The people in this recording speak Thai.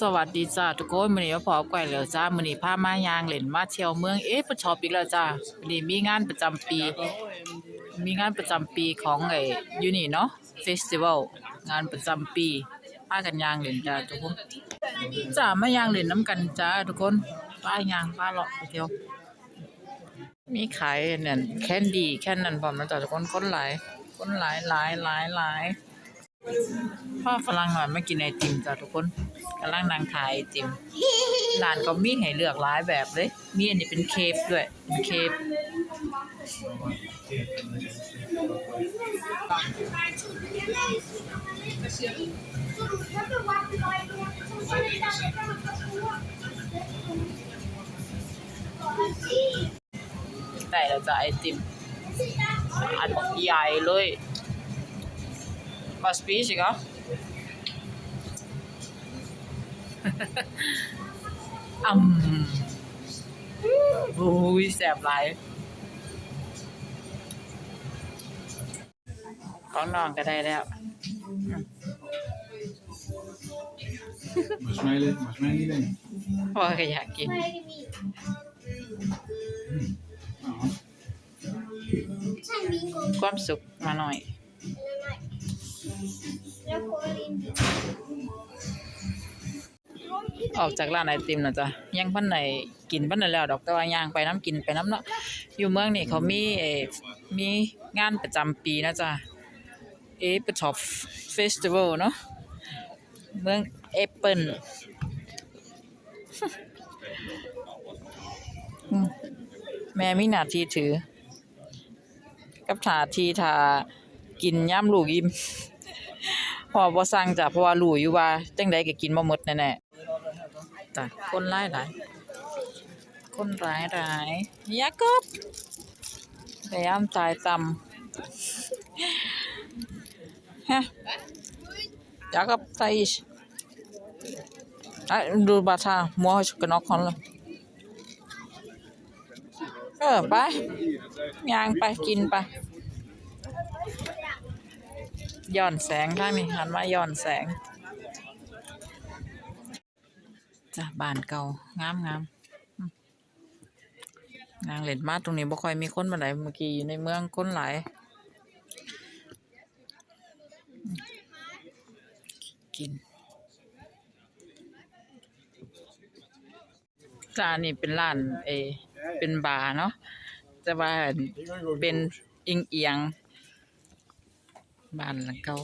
สวัสดีจ้าทุกคนมื้อนี้มาพอก้อยแล้วจ้ามื้อนี้พามายางเล่นมาเที่ยวเมืองเอ๊ะประชอบอีกแล้วจ้าวันนี้มีงานประจำปี มีงานประจำปีของไอ้อยู่นี่เนาะเฟสติวัลงานประจำปีพากันยางเล่นจ้าทุกคนจ้ามายางเล่นน้ำกันจ้าทุกคนพายางพาเลาะไปเที่ยว มีขายเนั่นแคนดี้แค่นั้นพร้อมนะจ้าทุกคนคนหลายคนหลายหลายหลายหลาย พ่อฝรั่งหน่อยไมากินไอติมจ้ะทุกคนกำลังนั่งขายไอติมร้านก็มีให้เลือกหลายแบบเลย มีอันนี้เป็นเคฟด้วย เป็นเคฟได้แล้วจ้ะไอติมอันใหญ่เลย Was spicy, ja? อ่ำโอ้ยแสบหลายของน้องก็ได้แล้ว Marshmallow, marshmallow then. พ่อก็อยากกิน Ja. ความสุขมาหน่อย ออกจากร้านไอติมนะจ๊ะยังพันไหนกินพันไหนแล้วดอกแต่ว่ายางไปน้ำกินไปน้ำเนาะอยู่เมืองนี่เขามีเอมีงานประจำปีนะจ๊ะเอเปิลช็อปเฟสติวัลเนาะเมืองเอเปิลแม่มีหน้าที่ถือ กับหน้าทีถากินย่ำลูกอิ่ม พอบ่สั่งจ้ะเพราะว่ารู้อยู่ว่าจังใดก็กินบ่หมดแน่ๆจ้ะคนหลายหลายคนหลายหลายยากบพยายามจ่ายต่ำฮะยากบใส่อีกอะดูบาทามัวชุกนอกคนเลยเออไปย่างไปกินไป ย้อนแสงทางนี้หันมาย้อนแสงจ้ะบ้านเก่างามงามนางเล่นมาตรงนี้บ่ค่อยมีคนมาไหนเมื่อกี้อยู่ในเมืองคนหลายกินจ้านี่เป็นร้านเอเป็นบาร์เนาะแต่ว่าเป็นอิงเอียง บ้านหลังเก่า